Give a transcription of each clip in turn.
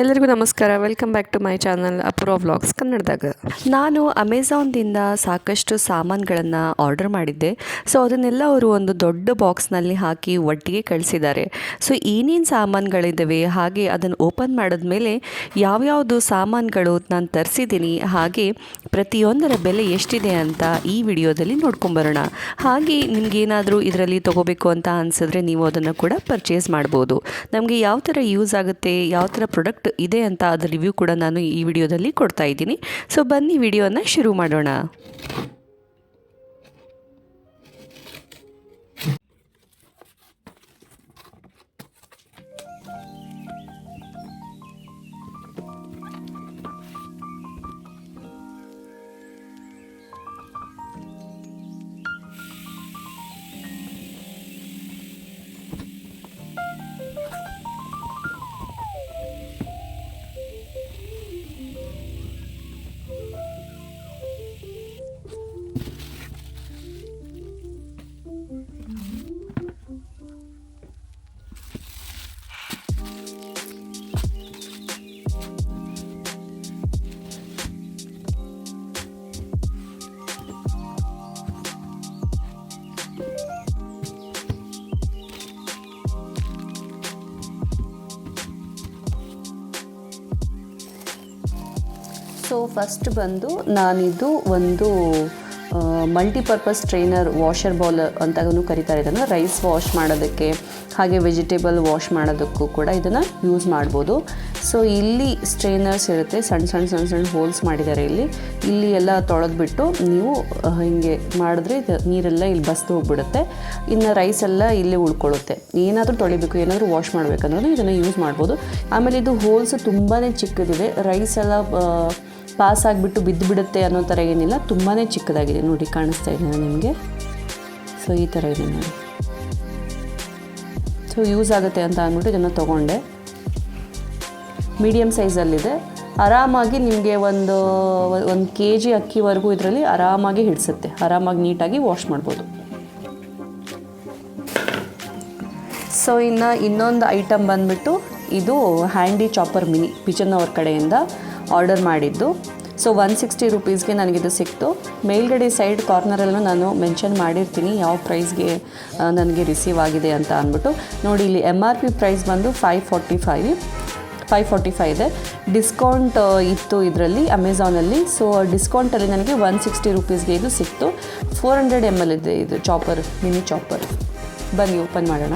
ಎಲ್ಲರಿಗೂ ನಮಸ್ಕಾರ. Welcome back to my channel Apoorva vlogs ಕನ್ನಡದಾಗ. ನಾನು ಅಮೆಝಾನ್ದಿಂದ ಸಾಕಷ್ಟು ಸಾಮಾನುಗಳನ್ನು ಆರ್ಡರ್ ಮಾಡಿದ್ದೆ. ಸೊ ಅದನ್ನೆಲ್ಲ ಅವರು ಒಂದು ದೊಡ್ಡ ಬಾಕ್ಸ್ನಲ್ಲಿ ಹಾಕಿ ಒಟ್ಟಿಗೆ ಕಳಿಸಿದ್ದಾರೆ. ಸೊ ಏನೇನು ಸಾಮಾನುಗಳಿದ್ದಾವೆ ಹಾಗೆ ಅದನ್ನು ಓಪನ್ ಮಾಡಿದ ಮೇಲೆ ಯಾವ್ಯಾವುದು ಸಾಮಾನುಗಳು ನಾನು ತರಿಸಿದ್ದೀನಿ, ಹಾಗೆ ಪ್ರತಿಯೊಂದರ ಬೆಲೆ ಎಷ್ಟಿದೆ ಅಂತ ಈ ವಿಡಿಯೋದಲ್ಲಿ ನೋಡ್ಕೊಂಬರೋಣ. ಹಾಗೆ ನಿಮಗೇನಾದರೂ ಇದರಲ್ಲಿ ತೊಗೋಬೇಕು ಅಂತ ಅನಿಸಿದ್ರೆ ನೀವು ಅದನ್ನು ಕೂಡ ಪರ್ಚೇಸ್ ಮಾಡ್ಬೋದು. ನಮಗೆ ಯಾವ ಥರ ಯೂಸ್ ಆಗುತ್ತೆ ಯಾವ ಥರ ಪ್ರಾಡಕ್ಟ್ ಇದೆ ಅಂತ ಅದರ ರಿವ್ಯೂ ಕೂಡ ನಾನು ಈ ವಿಡಿಯೋದಲ್ಲಿ ಕೊಡ್ತಾ ಇದ್ದೀನಿ. ಸೊ ಬನ್ನಿ ವಿಡಿಯೋನ ಶುರು ಮಾಡೋಣ. ಫಸ್ಟ್ ಬಂದು ನಾನಿದು ಒಂದು ಮಲ್ಟಿಪರ್ಪಸ್ ಟ್ರೈನರ್ ವಾಷರ್ ಬೌಲ್ ಅಂತಲೂ ಕರಿತಾರೆ ಇದನ್ನು ರೈಸ್ ವಾಶ್ ಮಾಡೋದಕ್ಕೆ, ಹಾಗೆ ವೆಜಿಟೇಬಲ್ ವಾಶ್ ಮಾಡೋದಕ್ಕೂ ಕೂಡ ಇದನ್ನು ಯೂಸ್ ಮಾಡ್ಬೋದು. ಸೊ ಇಲ್ಲಿ ಸ್ಟ್ರೈನರ್ಸ್ ಇರುತ್ತೆ ಸಣ್ಣ ಸಣ್ಣ ಸಣ್ಣ ಸಣ್ಣ ಹೋಲ್ಸ್ ಮಾಡಿದ್ದಾರೆ ಇಲ್ಲಿ. ಇಲ್ಲಿ ಎಲ್ಲ ತೊಳೆದ್ಬಿಟ್ಟು ನೀವು ಹೀಗೆ ಮಾಡಿದ್ರೆ ಇದು ನೀರೆಲ್ಲ ಇಲ್ಲಿ ಬಸ್ದು ಹೋಗ್ಬಿಡುತ್ತೆ. ಇನ್ನು ರೈಸ್ ಎಲ್ಲ ಇಲ್ಲೇ ಉಳ್ಕೊಳ್ಳುತ್ತೆ. ಏನಾದರೂ ತೊಳಿಬೇಕು, ಏನಾದರೂ ವಾಶ್ ಮಾಡಬೇಕಂದ್ರೂ ಇದನ್ನು ಯೂಸ್ ಮಾಡ್ಬೋದು. ಆಮೇಲೆ ಇದು ಹೋಲ್ಸ್ ತುಂಬಾ ಚಿಕ್ಕದಿದೆ. ರೈಸ್ ಎಲ್ಲ ಪಾಸ್ ಆಗಿಬಿಟ್ಟು ಬಿದ್ದು ಬಿಡುತ್ತೆ ಅನ್ನೋ ಥರ ಏನಿಲ್ಲ ತುಂಬಾ ಚಿಕ್ಕದಾಗಿದೆ. ನೋಡಿ, ಕಾಣಿಸ್ತಾ ಇದೆ ನಿಮಗೆ? ಸೊ ಈ ಥರ ಇದೆ ನೋಡಿ. ಸೊ ಯೂಸ್ ಆಗುತ್ತೆ ಅಂತ ಅಂದ್ಬಿಟ್ಟು ಇದನ್ನು ತೊಗೊಂಡೆ. ಮೀಡಿಯಮ್ ಸೈಜಲ್ಲಿದೆ ಆರಾಮಾಗಿ ನಿಮಗೆ ಒಂದು ಒಂದು ಕೆ ಜಿ ಅಕ್ಕಿವರೆಗೂ ಇದರಲ್ಲಿ ಆರಾಮಾಗಿ ಹಿಡಿಸುತ್ತೆ. ಆರಾಮಾಗಿ ನೀಟಾಗಿ ವಾಶ್ ಮಾಡ್ಬೋದು. ಸೊ ಇನ್ನು ಇನ್ನೊಂದು ಐಟಮ್ ಬಂದ್ಬಿಟ್ಟು ಇದು ಹ್ಯಾಂಡಿ ಚಾಪರ್ ಮಿನಿ ಪಿಚನ್ ಅವ್ರ ಕಡೆಯಿಂದ. ಆರ್ಡರ್ ಮಾಡಿದ್ದು. ಸೊ ಒನ್ ಸಿಕ್ಸ್ಟಿ ರುಪೀಸ್ಗೆ ನನಗಿದು ಸಿಕ್ತು. ಮೇಲ್ಗಡೆ ಸೈಡ್ ಕಾರ್ನರಲ್ಲೂ ನಾನು ಮೆನ್ಷನ್ ಮಾಡಿರ್ತೀನಿ ಯಾವ ಪ್ರೈಸ್ಗೆ ನನಗೆ ರಿಸೀವ್ ಆಗಿದೆ ಅಂತ ಅಂದ್ಬಿಟ್ಟು. ನೋಡಿ, ಇಲ್ಲಿ ಎಂ ಆರ್ ಪಿ ಪ್ರೈಸ್ ಬಂದು five forty five five forty five ಇದೆ ಡಿಸ್ಕೌಂಟ್ ಇತ್ತು ಇದರಲ್ಲಿ ಅಮೆಝಾನಲ್ಲಿ ಸೊ ಡಿಸ್ಕೌಂಟಲ್ಲಿ ನನಗೆ ಒನ್ ಸಿಕ್ಸ್ಟಿ ರುಪೀಸ್ಗೆ ಇದು ಸಿಕ್ತು. ಫೋರ್ ಹಂಡ್ರೆಡ್ ಎಂ ಎಲ್ ಇದೆ ಇದು ಚಾಪರ್ ಮಿನಿ ಚಾಪರ್ ಬನ್ನಿ ಓಪನ್ ಮಾಡೋಣ.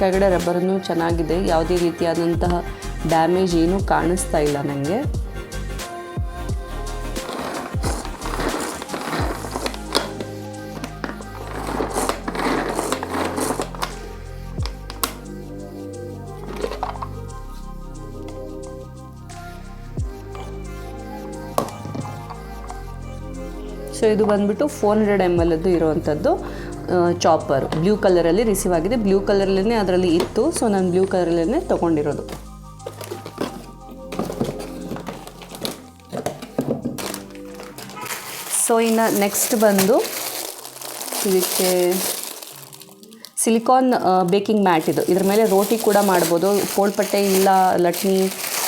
ಕೆಳಗಡೆ ರಬ್ಬರನ್ನು ಚೆನ್ನಾಗಿದೆ. ಯಾವುದೇ ರೀತಿಯಾದಂತಹ ಡ್ಯಾಮೇಜ್ ಏನೂ ಕಾಣಿಸ್ತಾ ಇಲ್ಲ ನನಗೆ ಸೊ ಇದು ಬಂದ್ಬಿಟ್ಟು ಫೋರ್ ಹಂಡ್ರೆಡ್ ಎಂ ಎಲ್ದು ಇರುವಂಥದ್ದು. ಚಾಪರ್ ಬ್ಲೂ ಕಲರಲ್ಲಿ ರಿಸೀವ್ ಆಗಿದೆ. ಬ್ಲೂ ಕಲರಲ್ಲೇ ಅದರಲ್ಲಿ ಇತ್ತು. ಸೊ ನಾನು ಬ್ಲೂ ಕಲರಲ್ಲೇ ತೊಗೊಂಡಿರೋದು. ಸೊ ಇನ್ನು ನೆಕ್ಸ್ಟ್ ಬಂದು ಇದಕ್ಕೆ ಸಿಲಿಕಾನ್ ಬೇಕಿಂಗ್ ಮ್ಯಾಟ್ ಇದು. ಇದ್ರ ಮೇಲೆ ರೋಟಿ ಕೂಡ ಮಾಡ್ಬೋದು. ಪೋಳ್ಪಟ್ಟೆ ಇಲ್ಲ, ಲಟ್ನಿ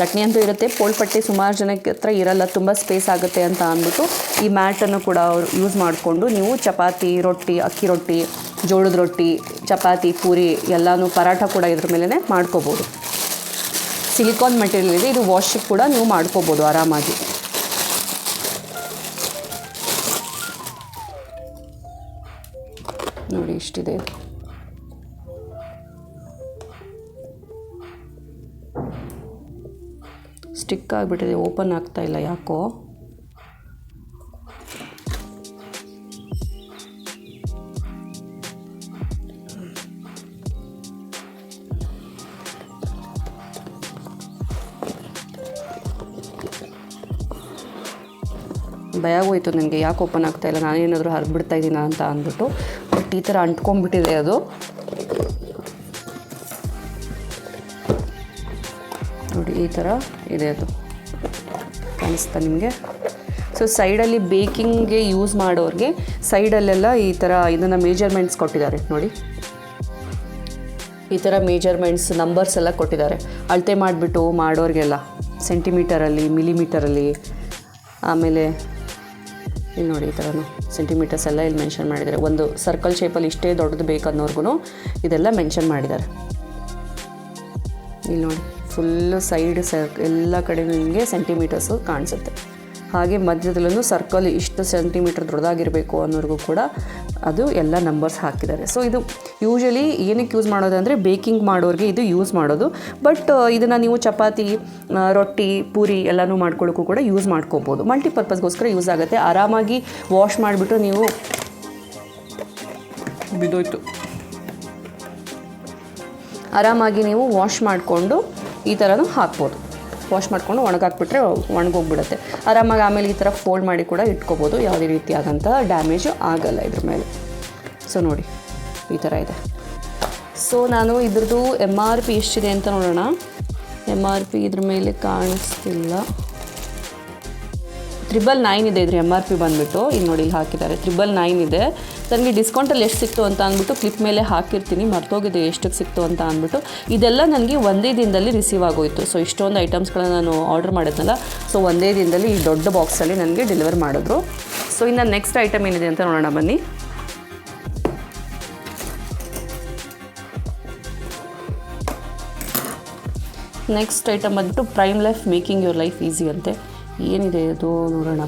ಲಟ್ನಿ ಅಂತೂ ಇರುತ್ತೆ. ಪೋಳ್ಪಟ್ಟೆ ಸುಮಾರು ಜನಕ್ಕೆ ಹತ್ರ ಇರಲ್ಲ, ತುಂಬ ಸ್ಪೇಸ್ ಆಗುತ್ತೆ ಅಂತ ಅಂದ್ಬಿಟ್ಟು ಈ ಮ್ಯಾಟನ್ನು ಕೂಡ ಅವರು ಯೂಸ್ ಮಾಡಿಕೊಂಡು ನೀವು ಚಪಾತಿ, ರೊಟ್ಟಿ, ಅಕ್ಕಿ ರೊಟ್ಟಿ, ಜೋಳದ ರೊಟ್ಟಿ, ಚಪಾತಿ, ಪೂರಿ ಎಲ್ಲನೂ ಪರಾಠ ಕೂಡ ಇದ್ರ ಮೇಲೇ ಮಾಡ್ಕೋಬೋದು. ಸಿಲಿಕಾನ್ ಮೆಟೀರಿಯಲ್ ಇದೆ. ಇದು ವಾಶ್ ಕೂಡ ನೀವು ಮಾಡ್ಕೋಬೋದು ಆರಾಮಾಗಿ. ನೋಡಿ ಇಷ್ಟಿದೆ. ಸ್ಟಿಕ್ ಆಗಿಬಿಟ್ಟಿದೆ, ಓಪನ್ ಆಗ್ತಾ ಇಲ್ಲ ಯಾಕೋ. ಭಯ ಹೋಯ್ತು ನನಗೆ, ಯಾಕೆ ಓಪನ್ ಆಗ್ತಾ ಇಲ್ಲ, ನಾನೇನಾದರೂ ಹರಿಬಿಡ್ತಾ ಇದ್ದೀನ ಅಂತ ಅಂದ್ಬಿಟ್ಟು, ಬಟ್ ಈ ಥರ ಅಂಟ್ಕೊಂಡ್ಬಿಟ್ಟಿದೆ ಅದು. ಈ ಥರ ಇದೆ ಅದು. ಕಾಣಿಸ್ತಾ ನಿಮಗೆ? ಸೊ ಸೈಡಲ್ಲಿ ಬೇಕಿಂಗ್ಗೆ ಯೂಸ್ ಮಾಡೋರಿಗೆ ಸೈಡಲ್ಲೆಲ್ಲ ಈ ಥರ ಇದನ್ನು ಮೇಜರ್ಮೆಂಟ್ಸ್ ಕೊಟ್ಟಿದ್ದಾರೆ. ನೋಡಿ. ಈ ಥರ ಮೇಜರ್ಮೆಂಟ್ಸ್ ನಂಬರ್ಸ್ ಎಲ್ಲ ಕೊಟ್ಟಿದ್ದಾರೆ. ಅಳತೆ ಮಾಡಿಬಿಟ್ಟು ಮಾಡೋರಿಗೆಲ್ಲ ಸೆಂಟಿಮೀಟರಲ್ಲಿ ಮಿಲಿಮೀಟರಲ್ಲಿ ಆಮೇಲೆ ಇಲ್ಲಿ ನೋಡಿ ಈ ಥರನು ಸೆಂಟಿಮೀಟರ್ಸ್ ಎಲ್ಲ ಇಲ್ಲಿ ಮೆನ್ಷನ್ ಮಾಡಿದ್ದಾರೆ. ಒಂದು ಸರ್ಕಲ್ ಶೇಪಲ್ಲಿ ಇಷ್ಟೇ ದೊಡ್ಡದು ಬೇಕನ್ನೋರ್ಗು ಇದೆಲ್ಲ ಮೆನ್ಷನ್ ಮಾಡಿದ್ದಾರೆ. ಇಲ್ಲಿ ನೋಡಿ. ಫುಲ್ಲು ಸೈಡ್ ಸರ್ ಎಲ್ಲ ಕಡೆ ನಿಮಗೆ ಸೆಂಟಿಮೀಟರ್ಸು ಕಾಣಿಸುತ್ತೆ. ಹಾಗೆ ಮಧ್ಯದಲ್ಲೂ ಸರ್ಕಲ್ ಇಷ್ಟು ಸೆಂಟಿಮೀಟರ್ ದೊಡ್ಡದಾಗಿರಬೇಕು ಅನ್ನೋರಿಗೂ ಕೂಡ ಅದು ಎಲ್ಲ ನಂಬರ್ಸ್ ಹಾಕಿದ್ದಾರೆ. ಸೊ ಇದು ಯೂಶಲಿ ಏನಕ್ಕೆ ಯೂಸ್ ಮಾಡೋದು ಅಂದರೆ ಬೇಕಿಂಗ್ ಮಾಡೋರಿಗೆ ಇದು ಯೂಸ್ ಮಾಡೋದು. ಬಟ್ ಇದನ್ನು ನೀವು ಚಪಾತಿ ರೊಟ್ಟಿ ಪೂರಿ ಎಲ್ಲನೂ ಮಾಡ್ಕೊಳ್ಳೋಕ್ಕೂ ಕೂಡ ಯೂಸ್ ಮಾಡ್ಕೋಬೋದು. ಮಲ್ಟಿಪರ್ಪಸ್ಗೋಸ್ಕರ ಯೂಸ್ ಆಗುತ್ತೆ. ಆರಾಮಾಗಿ ವಾಶ್ ಮಾಡಿಬಿಟ್ಟು ನೀವು ಬಿದ್ದೋಯ್ತು. ಆರಾಮಾಗಿ ನೀವು ವಾಶ್ ಮಾಡಿಕೊಂಡು ಈ ಥರನೂ ಹಾಕ್ಬೋದು. ವಾಶ್ ಮಾಡಿಕೊಂಡು ಒಣಗಾಕ್ಬಿಟ್ರೆ ಒಣಗೋಗ್ಬಿಡುತ್ತೆ. ಆರಾಮಾಗಿ ಆಮೇಲೆ ಈ ಥರ ಫೋಲ್ಡ್ ಮಾಡಿ ಕೂಡ ಇಟ್ಕೋಬೋದು. ಯಾವುದೇ ರೀತಿಯಾದಂಥ ಡ್ಯಾಮೇಜು ಆಗಲ್ಲ ಇದ್ರ ಮೇಲೆ. ಸೊ ನೋಡಿ, ಈ ಥರ ಇದೆ. ಸೊ ನಾನು ಇದ್ರದ್ದು ಎಂ ಆರ್ ಪಿ ಎಷ್ಟಿದೆ ಅಂತ ನೋಡೋಣ. ಎಂ ಆರ್ ಪಿ ಇದ್ರ ಮೇಲೆ ಕಾಣಿಸ್ತಿಲ್ಲ. ತ್ರಿಬಲ್ ನೈನ್ ಇದೆ ಇದ್ರ ಎಂ ಆರ್ ಪಿ ಬಂದುಬಿಟ್ಟು. ಇಲ್ಲಿ ನೋಡಿ, ಇಲ್ಲಿ ಹಾಕಿದ್ದಾರೆ. ತ್ರಿಬಲ್ ನೈನ್ ಇದೆ. ನನಗೆ ಡಿಸ್ಕೌಂಟಲ್ಲಿ ಎಷ್ಟು ಸಿಕ್ತು ಅಂತ ಅಂದ್ಬಿಟ್ಟು ಕ್ಲಿಪ್ ಮೇಲೆ ಹಾಕಿರ್ತೀನಿ. ಮರ್ತೋಗಿದೆ ಎಷ್ಟಕ್ಕೆ ಸಿಕ್ತು ಅಂತ ಅಂದ್ಬಿಟ್ಟು. ಇದೆಲ್ಲ ನನಗೆ ಒಂದೇ ದಿನದಲ್ಲಿ ರಿಸೀವ್ ಆಗೋಯಿತು. ಸೊ ಇಷ್ಟೊಂದು ಐಟಮ್ಸ್ಗಳನ್ನ ನಾನು ಆರ್ಡರ್ ಮಾಡಿದ್ನಲ್ಲ ಸೊ ಒಂದೇ ದಿನದಲ್ಲಿ ಈ ದೊಡ್ಡ ಬಾಕ್ಸಲ್ಲಿ ನನಗೆ ಡೆಲಿವರ್ ಮಾಡಿದ್ರು. ಸೊ ಇನ್ನು ನೆಕ್ಸ್ಟ್ ಐಟಮ್ ಏನಿದೆ ಅಂತ ನೋಡೋಣ, ಬನ್ನಿ. ನೆಕ್ಸ್ಟ್ ಐಟಮ್ ಬಂದ್ಬಿಟ್ಟು prime life making your life easy ಅಂತೆ. ಏನಿದೆ ಅದು ನೋಡೋಣ.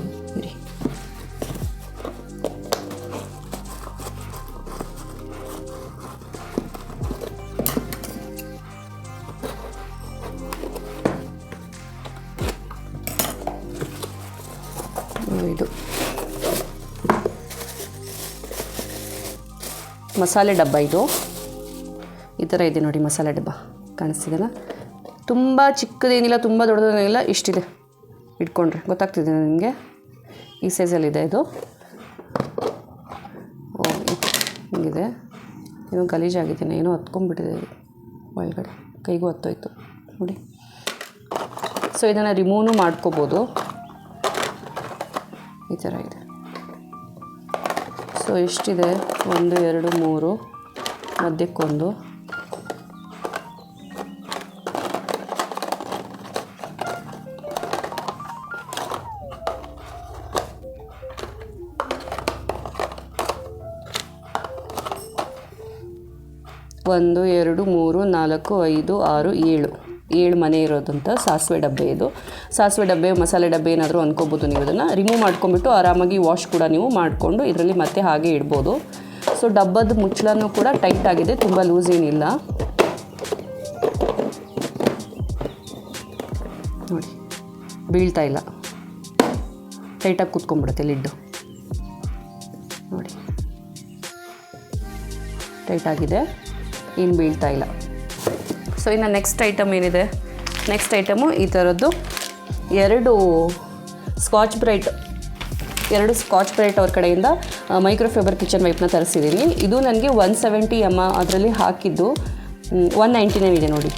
ಮಸಾಲೆ ಡಬ್ಬ ಇದು. ಈ ಥರ ಇದೆ ನೋಡಿ ಮಸಾಲೆ ಡಬ್ಬ. ಕಾಣಿಸ್ತಿದೆಲ್ಲ ತುಂಬ ಚಿಕ್ಕದೇನಿಲ್ಲ, ತುಂಬ ದೊಡ್ಡದೇನಿಲ್ಲ, ಇಷ್ಟಿದೆ. ಇಟ್ಕೊಂಡ್ರೆ. ಗೊತ್ತಾಗ್ತಿದೆ ನಿಮಗೆ? ಈ ಸೈಜಲ್ಲಿದೆ ಇದು ಓ, ಹಿಂಗಿದೆ. ಏನೋ ಗಲೀಜಾಗಿದ್ದೀನಿ ಏನೋ ಹತ್ಕೊಂಡ್ಬಿಟ್ಟಿದೆ ಇದು ಒಳಗಡೆ. ಕೈಗೂ ಹತ್ತೋಯ್ತು. ನೋಡಿ. ಸೊ ಇದನ್ನು ರಿಮೂವ್ನು ಮಾಡ್ಕೋಬೋದು. ಈ ಥರ ಇದೆ. ಸೊ ಇಷ್ಟಿದೆ. ಒಂದು ಎರಡು ಮೂರು ಮಧ್ಯಕ್ಕೊಂದು. ಒಂದು ಎರಡು ಮೂರು ನಾಲ್ಕು ಐದು ಆರು ಏಳು. ಏಳು ಮನೆ ಇರೋದಂಥ ಸಾಸಿವೆ ಡಬ್ಬೆ ಇದು. ಸಾಸಿವೆ ಡಬ್ಬೆ, ಮಸಾಲೆ ಡಬ್ಬೆ ಏನಾದರೂ ಅಂದ್ಕೋಬೋದು ನೀವು ಅದನ್ನು ರಿಮೂವ್ ಮಾಡ್ಕೊಂಬಿಟ್ಟು ಆರಾಮಾಗಿ ವಾಶ್ ಕೂಡ ನೀವು ಮಾಡಿಕೊಂಡು ಇದರಲ್ಲಿ ಮತ್ತೆ ಹಾಗೆ ಇಡ್ಬೋದು. ಸೊ ಡಬ್ಬದ ಮುಚ್ಚಳನೂ ಕೂಡ ಟೈಟ್ ಆಗಿದೆ, ತುಂಬ ಲೂಸ್ ಏನಿಲ್ಲ. ನೋಡಿ, ಬೀಳ್ತಾ ಇಲ್ಲ. ಟೈಟಾಗಿ ಕೂತ್ಕೊಂಡ್ಬಿಡುತ್ತೆ ಲಿಡ್ಡು ನೋಡಿ. ಟೈಟ್ ಆಗಿದೆ, ಏನು ಬೀಳ್ತಾ ಇಲ್ಲ. ಸೊ ಇನ್ನು ನೆಕ್ಸ್ಟ್ ಐಟಮ್ ಏನಿದೆ? ನೆಕ್ಸ್ಟ್ ಐಟಮು ಈ ಥರದ್ದು ಎರಡು ಸ್ಕಾಚ್ ಬ್ರೈಟ್ ಎರಡು ಸ್ಕಾಚ್ ಬ್ರೈಟ್ ಅವ್ರ ಕಡೆಯಿಂದ ಮೈಕ್ರೋಫೈಬರ್ ಕಿಚನ್ ವೈಪ್ನ ತರಿಸಿದ್ದೀನಿ ಇದು ನನಗೆ ಒನ್ ಸೆವೆಂಟಿ ಎಂ ಅದರಲ್ಲಿ ಹಾಕಿದ್ದು ಒನ್ ನೈಂಟಿ ನೈನ್ ಇದೆ ನೋಡಿ.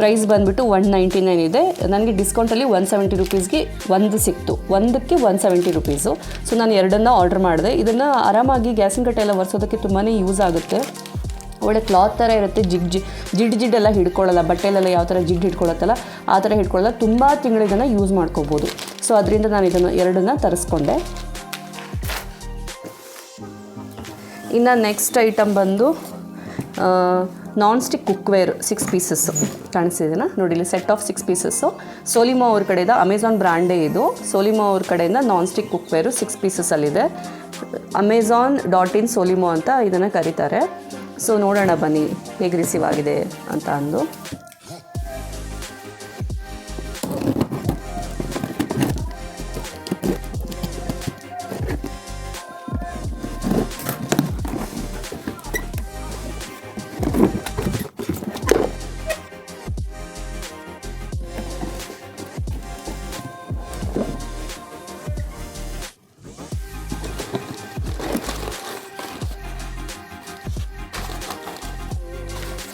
ಪ್ರೈಸ್ ಬಂದುಬಿಟ್ಟು ಒನ್ ನೈಂಟಿ ನೈನ್ ಇದೆ. ನನಗೆ ಡಿಸ್ಕೌಂಟಲ್ಲಿ ಒನ್ ಸೆವೆಂಟಿ ರುಪೀಸ್ಗೆ ಒಂದು ಸಿಕ್ತು. ಒಂದಕ್ಕೆ ಒನ್ ಸೆವೆಂಟಿ ರುಪೀಸು ಸೊ ನಾನು ಎರಡನ್ನ ಆರ್ಡರ್ ಮಾಡಿದೆ. ಇದನ್ನು ಆರಾಮಾಗಿ ಗ್ಯಾಸಿನ ಕಟ್ಟೆ ಎಲ್ಲ ಒರೆಸೋದಕ್ಕೆ ತುಂಬಾ ಯೂಸ್ ಆಗುತ್ತೆ. ಒಳ್ಳೆ ಕ್ಲಾತ್ ಥರ ಇರುತ್ತೆ, ಜಿಗ್ ಜಿ ಜಿಡ್ ಜಿಡ್ ಎಲ್ಲ ಹಿಡ್ಕೊಳ್ಳಲ್ಲ, ಬಟ್ಟೆಲೆಲ್ಲ ಯಾವ ಥರ ಜಿಡ್ ಹಿಡ್ಕೊಳತ್ತಲ್ಲ, ಆ ಥರ ಹಿಡ್ಕೊಳ್ಳಲ್ಲ, ತುಂಬ ತಿಂಗಳಿದನ್ನು ಯೂಸ್ ಮಾಡ್ಕೋಬೋದು. ಸೊ ಅದರಿಂದ ನಾನು ಇದನ್ನು ಎರಡನ್ನ ತರಿಸ್ಕೊಂಡೆ. ಇನ್ನು ನೆಕ್ಸ್ಟ್ ಐಟಮ್ ಬಂದು non stick cookware six pieces ಕಾಣಿಸ್ತಿದ್ದೀನ ನೋಡಿ ಇಲ್ಲಿ set of six pieces Solimo ಅವ್ರ ಕಡೆಯಿಂದ ಅಮೆಝಾನ್ ಬ್ರ್ಯಾಂಡೇ ಇದು. ಸೋಲಿಮೋ ಅವ್ರ ಕಡೆಯಿಂದ ನಾನ್ ಸ್ಟಿಕ್ ಕುಕ್ವೇರು ಸಿಕ್ಸ್ ಪೀಸಸ್ಸಲ್ಲಿದೆ ಅಮೆಝಾನ್ ಡಾಟ್ ಇನ್ ಸೋಲಿಮೋ ಅಂತ ಇದನ್ನು ಕರೀತಾರೆ. ಸೊ ನೋಡೋಣ ಬನ್ನಿ ಹೇಗೆ ರಿಸೀವ್ ಆಗಿದೆ ಅಂತ ಅಂದು.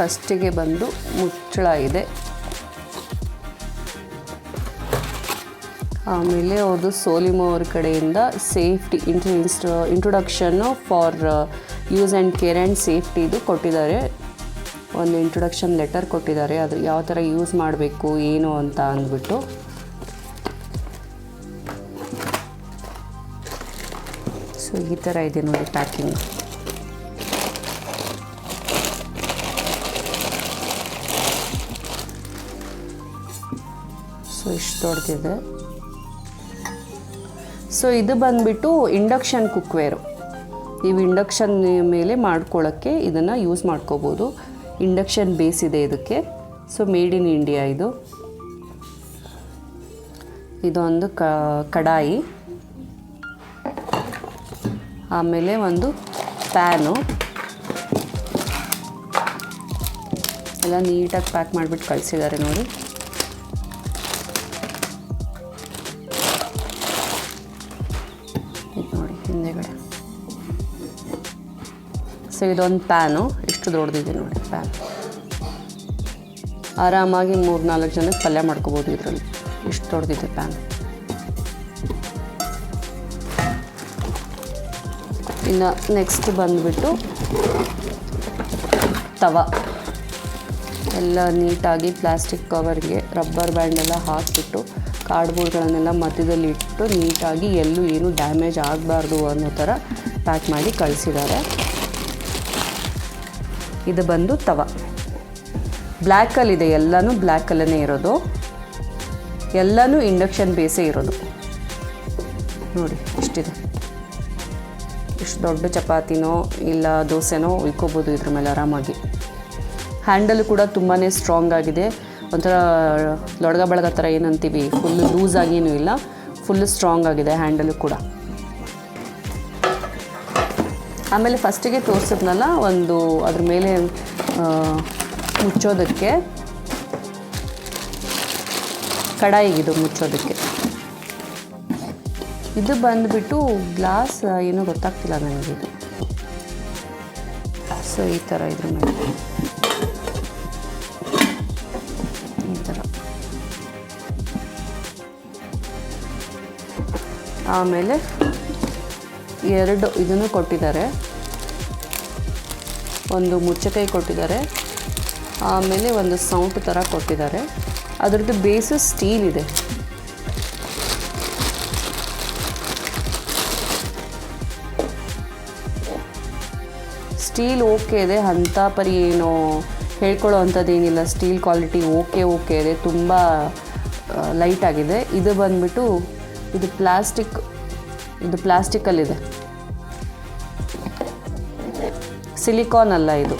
ಫಸ್ಟಿಗೆ ಬಂದು ಮುಚ್ಚಳ ಇದೆ. ಆಮೇಲೆ ಅದು ಸೋಲಿಮೋ ಅವ್ರ ಕಡೆಯಿಂದ safety intro introduction for use and care and safety ಇದು ಕೊಟ್ಟಿದ್ದಾರೆ. ಒಂದು ಇಂಟ್ರೊಡಕ್ಷನ್ ಲೆಟರ್ ಕೊಟ್ಟಿದ್ದಾರೆ. ಅದು ಯಾವ ಥರ ಯೂಸ್ ಮಾಡಬೇಕು, ಏನು ಅಂತ ಅಂದ್ಬಿಟ್ಟು. ಸೊ ಈ ಥರ ಇದೆ ನೋಡಿ ಪ್ಯಾಕಿಂಗ್ ಸೊ ಇಷ್ಟು ದೊಡ್ಡದಿದೆ ಸೊ ಇದು ಬಂದ್ಬಿಟ್ಟು ಇಂಡಕ್ಷನ್ ಕುಕ್ವೇರು ನೀವು ಇಂಡಕ್ಷನ್ ಮೇಲೆ ಮಾಡ್ಕೊಳ್ಳೋಕ್ಕೆ ಇದನ್ನು ಯೂಸ್ ಮಾಡ್ಕೋಬೋದು. ಇಂಡಕ್ಷನ್ ಬೇಸ್ ಇದೆ ಇದಕ್ಕೆ. ಸೊ ಮೇಡ್ ಇನ್ ಇಂಡಿಯಾ ಇದು. ಇದೊಂದು ಕ, ಕಡಾಯಿ. ಆಮೇಲೆ ಒಂದು ಪ್ಯಾನು. ಎಲ್ಲ ನೀಟಾಗಿ ಪ್ಯಾಕ್ ಮಾಡಿಬಿಟ್ಟು ಕಳಿಸಿದ್ದಾರೆ ನೋಡಿ. ಸೊ ಇದೊಂದು ಪ್ಯಾನು ಇಷ್ಟು ದೊಡ್ಡದಿದೆ ನೋಡಿ ಪ್ಯಾನ್ ಆರಾಮಾಗಿ ಮೂರು ನಾಲ್ಕು ಜನಕ್ಕೆ ಪಲ್ಯ ಮಾಡ್ಕೋಬೋದು ಇದರಲ್ಲಿ. ಇಷ್ಟು ದೊಡ್ಡದಿದೆ ಪ್ಯಾನ್ ಇನ್ನು ನೆಕ್ಸ್ಟ್ ಬಂದುಬಿಟ್ಟು ತವ. ಎಲ್ಲ ನೀಟಾಗಿ ಪ್ಲಾಸ್ಟಿಕ್ ಕವರ್ಗೆ ರಬ್ಬರ್ ಬ್ಯಾಂಡ್ ಎಲ್ಲ ಹಾಕಿಬಿಟ್ಟು ಕಾರ್ಡ್ಬೋರ್ಡ್ಗಳನ್ನೆಲ್ಲ ಮಧ್ಯದಲ್ಲಿ ಇಟ್ಟು ನೀಟಾಗಿ ಎಲ್ಲೂ ಏನೂ ಡ್ಯಾಮೇಜ್ ಆಗಬಾರ್ದು ಅನ್ನೋ ಥರ ಪ್ಯಾಕ್ ಮಾಡಿ ಕಳಿಸಿದ್ದಾರೆ. ಇದು ಬಂದು ತವ. ಬ್ಲ್ಯಾಕಲ್ಲಿದೆ ಎಲ್ಲನೂ ಬ್ಲ್ಯಾಕಲ್ಲೇ ಇರೋದು. ಎಲ್ಲನೂ ಇಂಡಕ್ಷನ್ ಬೇಸೇ ಇರೋದು. ನೋಡಿ ಇಷ್ಟಿದೆ ಇಷ್ಟು ದೊಡ್ಡ ಚಪಾತಿನೋ ಇಲ್ಲ ದೋಸೆನೋ ಉಯ್ಕೋಬೋದು ಇದ್ರ ಮೇಲೆ ಆರಾಮಾಗಿ. ಹ್ಯಾಂಡಲ್ ಕೂಡ ತುಂಬಾ ಸ್ಟ್ರಾಂಗ್ ಆಗಿದೆ. ಒಂಥರ ಲೊಡಗ ಬಳಗ ಥರ ಏನಂತೀವಿ? ಫುಲ್ ಲೂಸ್ ಏನೂ ಇಲ್ಲ. ಫುಲ್ ಸ್ಟ್ರಾಂಗ್ ಆಗಿದೆ ಹ್ಯಾಂಡಲ್ ಕೂಡ. ಆಮೇಲೆ ಫಸ್ಟಿಗೆ ತೋರಿಸಿದ್ನಲ್ಲ ಒಂದು ಅದ್ರ ಮೇಲೆ ಮುಚ್ಚೋದಕ್ಕೆ. ಕಡಾಯಿಗಿದು ಮುಚ್ಚೋದಕ್ಕೆ. ಇದು ಬಂದುಬಿಟ್ಟು ಗ್ಲಾಸ್, ಏನೂ ಗೊತ್ತಾಗ್ತಿಲ್ಲ ನನಗೆ ಸೊ, ಈ ಥರ ಇದ್ರ ಮೇಲೆ. ಈ ಥರ. ಆಮೇಲೆ ಎರಡು ಇದನ್ನು ಕೊಟ್ಟಿದ್ದಾರೆ. ಒಂದು ಮುಚ್ಚಕೈ ಕೊಟ್ಟಿದ್ದಾರೆ. ಆಮೇಲೆ ಒಂದು ಸೌಂಟ್ ಥರ ಕೊಟ್ಟಿದ್ದಾರೆ. ಅದರದ್ದು ಬೇಸು ಸ್ಟೀಲ್ ಇದೆ. ಸ್ಟೀಲ್ ಓಕೆ ಇದೆ. ಅಂತ ಪರಿ ಏನು ಹೇಳ್ಕೊಳ್ಳೋ ಅಂಥದ್ದು ಏನಿಲ್ಲ ಸ್ಟೀಲ್ ಕ್ವಾಲಿಟಿ ಓಕೆ ಓಕೆ ಇದೆ ತುಂಬ ಲೈಟಾಗಿದೆ ಇದು ಬಂದ್ಬಿಟ್ಟು ಇದು ಪ್ಲಾಸ್ಟಿಕ್ ಇದು ಪ್ಲಾಸ್ಟಿಕಲ್ಲಿದೆ ಸಿಲಿಕಾನ್ ಅಲ್ಲ ಇದು.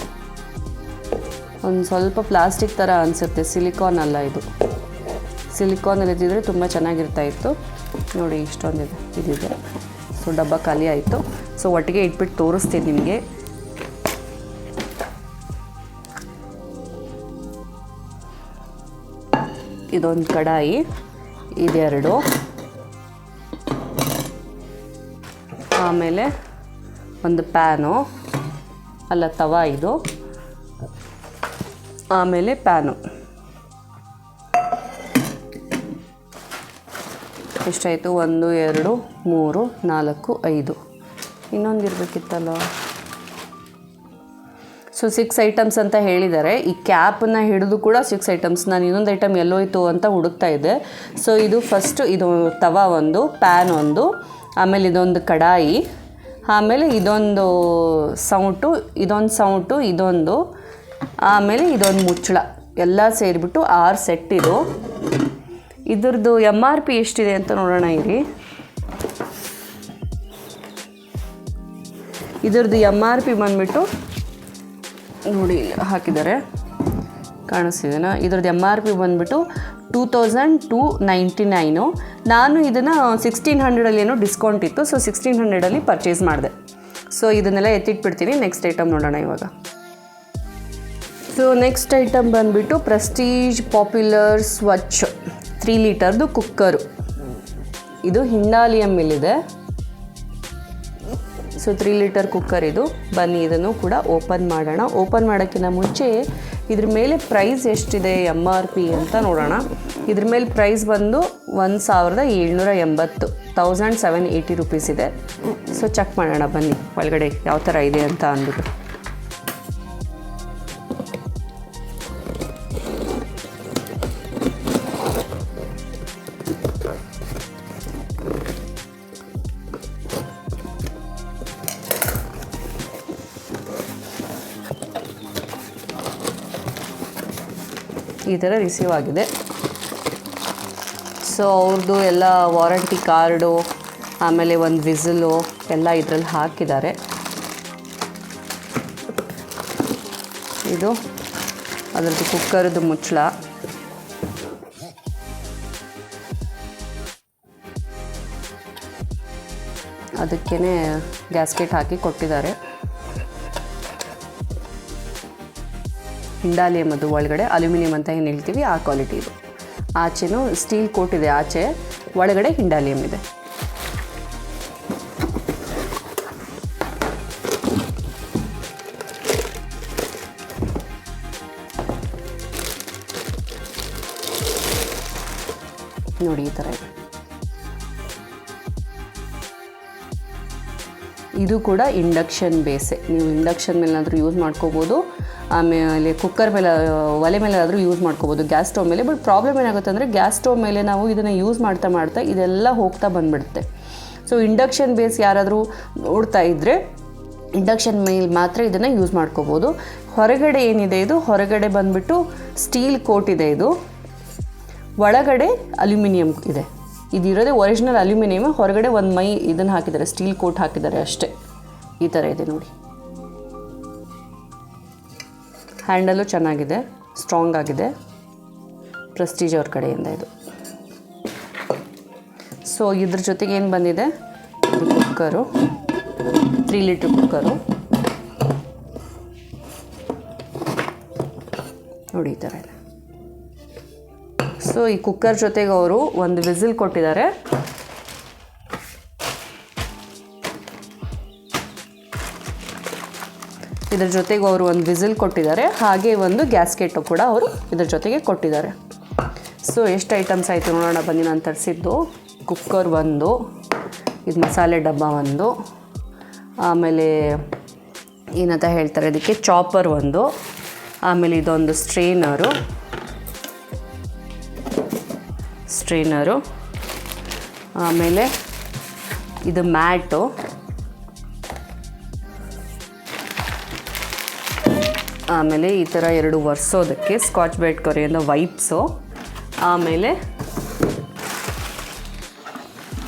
ಒಂದು ಸ್ವಲ್ಪ ಪ್ಲಾಸ್ಟಿಕ್ ಥರ ಅನಿಸುತ್ತೆ, ಸಿಲಿಕಾನ್ ಅಲ್ಲ ಇದು. ಸಿಲಿಕಾನಲ್ಲಿ ಇದ್ದಿದ್ರೆ ತುಂಬ ಚೆನ್ನಾಗಿರ್ತಾ ಇತ್ತು. ನೋಡಿ ಇಷ್ಟೊಂದಿದೆ, ಇದಿದೆ. ಸೊ, ಡಬ್ಬ ಖಾಲಿ ಆಯಿತು. ಸೊ, ಒಟ್ಟಿಗೆ ಇಟ್ಬಿಟ್ಟು ತೋರಿಸ್ತೀನಿ ನಿಮಗೆ. ಇದೊಂದು ಕಡಾಯಿ, ಇದೆರಡು. ಆಮೇಲೆ ಒಂದು ಪ್ಯಾನು. ಅಲ್ಲ, ತವ ಇದು. ಆಮೇಲೆ ಪ್ಯಾನು. ಎಷ್ಟಾಯಿತು? ಒಂದು, ಎರಡು, ಮೂರು, ನಾಲ್ಕು, ಐದು. ಇನ್ನೊಂದು ಇರಬೇಕಿತ್ತಲ್ಲ. ಸೊ ಸಿಕ್ಸ್ ಐಟಮ್ಸ್ ಅಂತ ಹೇಳಿದ್ದಾರೆ ಈ ಕ್ಯಾಪನ್ನ ಹಿಡಿದು ಕೂಡ ಸಿಕ್ಸ್ ಐಟಮ್ಸ್ ನಾನು ಇನ್ನೊಂದು ಐಟಮ್ ಎಲ್ಲೋಯ್ತು ಅಂತ ಹುಡುಕ್ತಾ ಇದ್ದೆ. ಸೊ ಇದು ಫಸ್ಟು ಇದು ತವ ಒಂದು ಪ್ಯಾನ್ ಒಂದು, ಆಮೇಲೆ ಇದೊಂದು ಕಡಾಯಿ. ಆಮೇಲೆ ಇದೊಂದು ಸೌಟು ಇದೊಂದು ಸೌಟು, ಇದೊಂದು, ಆಮೇಲೆ ಇದೊಂದು ಮುಚ್ಚಳ. ಎಲ್ಲ ಸೇರಿಬಿಟ್ಟು ಆರು ಸೆಟ್ ಇದು. ಇದ್ರದ್ದು ಎಂ ಆರ್ ಪಿ ಎಷ್ಟಿದೆ ಅಂತ ನೋಡೋಣ ಇರಿ ಇದ್ರದ್ದು ಎಂ ಆರ್ ಪಿ ಬಂದ್ಬಿಟ್ಟು, ನೋಡಿ ಹಾಕಿದ್ದಾರೆ. ಕಾಣಿಸ್ತಿದೆನಾ? ಇದ್ರದ್ದು ಎಂ ಆರ್ ಪಿ ಬಂದುಬಿಟ್ಟು two thousand two ninety nine ನಾನು ಇದನ್ನು ಸಿಕ್ಸ್ಟೀನ್ ಹಂಡ್ರೆಡಲ್ಲಿ ಏನೋ ಡಿಸ್ಕೌಂಟ್ ಇತ್ತು ಸೊ ಸಿಕ್ಸ್ಟೀನ್ ಹಂಡ್ರೆಡಲ್ಲಿ ಪರ್ಚೇಸ್ ಮಾಡಿದೆ. ಸೊ ಇದನ್ನೆಲ್ಲ ಎತ್ತಿಟ್ಬಿಡ್ತೀನಿ ನೆಕ್ಸ್ಟ್ ಐಟಮ್ ನೋಡೋಣ ಇವಾಗ. ಸೊ ನೆಕ್ಸ್ಟ್ ಐಟಮ್ ಬಂದುಬಿಟ್ಟು ಪ್ರೆಸ್ಟೀಜ್ ಪಾಪ್ಯುಲರ್ ಸ್ವಚ್ ತ್ರೀ ಲೀಟರ್ದು ಕುಕ್ಕರು ಇದು ಹಿಂಡಾಲಿಯಂ ಇಲ್ಲಿದೆ ಸೊ ತ್ರೀ ಲೀಟರ್ ಕುಕ್ಕರ್ ಇದು. ಬನ್ನಿ, ಇದನ್ನು ಕೂಡ ಓಪನ್ ಮಾಡೋಣ. ಓಪನ್ ಮಾಡೋಕ್ಕಿಂತ ಮುಂಚೆ ಇದ್ರ ಮೇಲೆ ಪ್ರೈಸ್ ಎಷ್ಟಿದೆ ಎಂ ಆರ್ ಪಿ ಅಂತ ನೋಡೋಣ. ಇದ್ರ ಮೇಲೆ ಪ್ರೈಸ್ ಬಂದು ಒಂದು ಸಾವಿರದ ಏಳ್ನೂರ ಎಂಬತ್ತು ತೌಸಂಡ್ ಸೆವೆನ್ ಏಯ್ಟಿ ರುಪೀಸ್ ಇದೆ. ಸೊ ಚೆಕ್ ಮಾಡೋಣ ಬನ್ನಿ, ಒಳಗಡೆ ಯಾವ ಥರ ಇದೆ ಅಂತ ಅಂದ್ಬಿಟ್ಟು. ಈ ಥರ ರಿಸೀವ್ ಆಗಿದೆ. ಸೊ ಅವ್ರದ್ದು ಎಲ್ಲ ವಾರಂಟಿ ಕಾರ್ಡು ಆಮೇಲೆ ಒಂದು ವಿಸಿಲು ಎಲ್ಲ ಇದರಲ್ಲಿ ಹಾಕಿದ್ದಾರೆ. ಇದು ಅದರದ್ದು ಕುಕ್ಕರ್ದು ಮುಚ್ಚಳ. ಅದಕ್ಕೇ ಗ್ಯಾಸ್ಕೆಟ್ ಹಾಕಿ ಕೊಟ್ಟಿದ್ದಾರೆ. ಹಿಂಡಾಲಿಯಮ್ ಅದು ಒಳಗಡೆ ಅಲ್ಯೂಮಿನಿಯಂ ಅಂತ ಏನು ಹೇಳ್ತೀವಿ? ಆ ಕ್ವಾಲಿಟಿ ಇದು. ಆಚೆನೂ ಸ್ಟೀಲ್ ಕೋಟ್ ಇದೆ, ಆಚೆ ಒಳಗಡೆ ಹಿಂಡಾಲಿಯಮ್ ಇದೆ. ನೋಡಿ ಈ ಥರ ಇದೆ. ಇದು ಕೂಡ ಇಂಡಕ್ಷನ್ ಬೇಸೆ. ನೀವು ಇಂಡಕ್ಷನ್ ಮೇಲಾದರೂ ಯೂಸ್ ಮಾಡ್ಕೋಬೋದು. ಆಮೇಲೆ ಕುಕ್ಕರ್ ಮೇಲೆ ಒಲೆ ಮೇಲೆ ಆದರೂ ಯೂಸ್ ಮಾಡ್ಕೋಬೋದು ಗ್ಯಾಸ್ ಸ್ಟವ್ ಮೇಲೆ. ಬಟ್ ಪ್ರಾಬ್ಲಮ್ ಏನಾಗುತ್ತೆ ಅಂದರೆ ಗ್ಯಾಸ್ ಸ್ಟವ್ ಮೇಲೆ ನಾವು ಇದನ್ನು ಯೂಸ್ ಮಾಡ್ತಾ ಮಾಡ್ತಾ ಇದೆಲ್ಲ ಹೋಗ್ತಾ ಬಂದುಬಿಡುತ್ತೆ. ಸೊ ಇಂಡಕ್ಷನ್ ಬೇಸ್ ಯಾರಾದರೂ ನೋಡ್ತಾ ಇದ್ದರೆ ಇಂಡಕ್ಷನ್ ಮೇಲೆ ಮಾತ್ರ ಇದನ್ನು ಯೂಸ್ ಮಾಡ್ಕೋಬೋದು. ಹೊರಗಡೆ ಏನಿದೆ ಇದು? ಹೊರಗಡೆ ಬಂದುಬಿಟ್ಟು ಸ್ಟೀಲ್ ಕೋಟ್ ಇದೆ ಇದು. ಒಳಗಡೆ ಅಲ್ಯೂಮಿನಿಯಂ ಇದೆ. ಇದಿರೋದೇ ಒರಿಜಿನಲ್ ಅಲ್ಯೂಮಿನಿಯಮ್ ಹೊರಗಡೆ ಒಂದು ಮೈ ಇದನ್ನು ಹಾಕಿದ್ದಾರೆ ಸ್ಟೀಲ್ ಕೋಟ್ ಹಾಕಿದ್ದಾರೆ ಅಷ್ಟೇ. ಈ ಥರ ಇದೆ ನೋಡಿ. ಹ್ಯಾಂಡಲು ಚೆನ್ನಾಗಿದೆ ಸ್ಟ್ರಾಂಗ್ ಆಗಿದೆ. ಪ್ರೆಸ್ಟೀಜ್ ಅವ್ರ ಕಡೆಯಿಂದ ಇದು. ಸೊ ಇದ್ರ ಜೊತೆಗೆ ಏನು ಬಂದಿದೆ? ಕುಕ್ಕರು ತ್ರೀ ಲೀಟ್ರ್ ಕುಕ್ಕರು ನೋಡಿ ಈ ಥರ ಇದೆ. ಸೊ ಈ ಕುಕ್ಕರ್ ಜೊತೆಗೆ ಅವರು ಒಂದು ವಿಸಿಲ್ ಕೊಟ್ಟಿದ್ದಾರೆ. ಇದ್ರ ಜೊತೆಗೆ ಅವರು ಒಂದು ವಿಸಿಲ್ ಕೊಟ್ಟಿದ್ದಾರೆ. ಹಾಗೆ ಒಂದು ಗ್ಯಾಸ್ಕೆಟು ಕೂಡ ಅವರು ಇದ್ರ ಜೊತೆಗೆ ಕೊಟ್ಟಿದ್ದಾರೆ. ಸೊ ಎಷ್ಟು ಐಟಮ್ಸ್ ಆಯಿತು ನೋಡೋಣ. ಬನ್ನಿ, ನಾನು ತರಿಸಿದ್ದು. ಕುಕ್ಕರ್ ಒಂದು, ಇದು ಮಸಾಲೆ ಡಬ್ಬ ಒಂದು, ಆಮೇಲೆ ಏನಂತ ಹೇಳ್ತಾರೆ ಇದಕ್ಕೆ ಚಾಪರ್ ಒಂದು, ಆಮೇಲೆ ಇದೊಂದು ಸ್ಟ್ರೈನರು ಸ್ಟ್ರೈನರು ಆಮೇಲೆ ಇದು ಮ್ಯಾಟು. ಆಮೇಲೆ ಈ ಥರ ಎರಡು ಒರೆಸೋದಕ್ಕೆ ಸ್ಕಾಚ್ ಬ್ರೈಟ್ ಕೊರೆಯಿಂದ ವೈಪ್ಸು. ಆಮೇಲೆ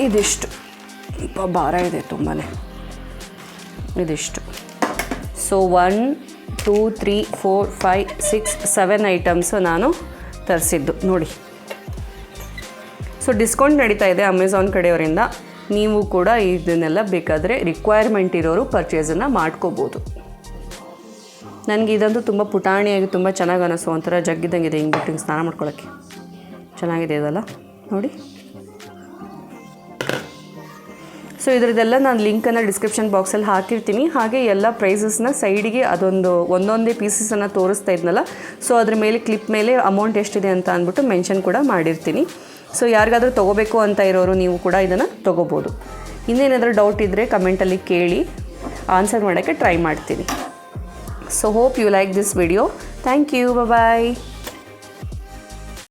ಇದಿಷ್ಟು. ಇಪ್ಪ ಭಾರ ಇದೆ ತುಂಬಾ ಇದಿಷ್ಟು. So one two three four five six seven items ನಾನು ತರಿಸಿದ್ದು. ನೋಡಿ. ಸೊ ಡಿಸ್ಕೌಂಟ್ ನಡೀತಾ ಇದೆ ಅಮೆಝಾನ್ ಕಡೆಯವರಿಂದ. ನೀವು ಕೂಡ ಇದನ್ನೆಲ್ಲ ಬೇಕಾದರೆ ರಿಕ್ವೈರ್ಮೆಂಟ್ ಇರೋರು ಪರ್ಚೇಸನ್ನು ಮಾಡ್ಕೋಬೋದು. ನನಗೆ ಇದಂತೂ ತುಂಬ ಪುಟಾಣಿಯಾಗಿ ತುಂಬ ಚೆನ್ನಾಗಿ ಅನ್ನಿಸು ಒಂಥರ ಜಗ್ಗಿದ್ದಂಗೆ ಇದೆ ಹಿಂಗೆ ಬಿಟ್ಟು ಸ್ನಾನ ಮಾಡ್ಕೊಳ್ಳೋಕ್ಕೆ ಚೆನ್ನಾಗಿದೆ ಇದಲ್ಲ, ನೋಡಿ. ಸೊ ಇದರದ್ದೆಲ್ಲ ನಾನು ಲಿಂಕನ್ನು ಡಿಸ್ಕ್ರಿಪ್ಷನ್ ಬಾಕ್ಸಲ್ಲಿ ಹಾಕಿರ್ತೀನಿ. ಹಾಗೆ ಎಲ್ಲ ಪ್ರೈಸಸ್ನ ಸೈಡಿಗೆ ಅದೊಂದು ಒಂದೊಂದೇ ಪೀಸಸನ್ನು ತೋರಿಸ್ತಾ ಇದ್ನಲ್ಲ ಸೊ ಅದ್ರ ಮೇಲೆ ಕ್ಲಿಪ್ ಮೇಲೆ ಅಮೌಂಟ್ ಎಷ್ಟಿದೆ ಅಂತ ಅಂದ್ಬಿಟ್ಟು ಮೆನ್ಷನ್ ಕೂಡ ಮಾಡಿರ್ತೀನಿ. ಸೊ ಯಾರಿಗಾದ್ರೂ ತೊಗೋಬೇಕು ಅಂತ ಇರೋರು ನೀವು ಕೂಡ ಇದನ್ನು ತೊಗೋಬೋದು. ಇನ್ನೇನಾದರೂ ಡೌಟ್ ಇದ್ದರೆ ಕಮೆಂಟಲ್ಲಿ ಕೇಳಿ ಆನ್ಸರ್ ಮಾಡೋಕ್ಕೆ ಟ್ರೈ ಮಾಡ್ತೀನಿ. So hope you like this video. Thank you. Bye bye.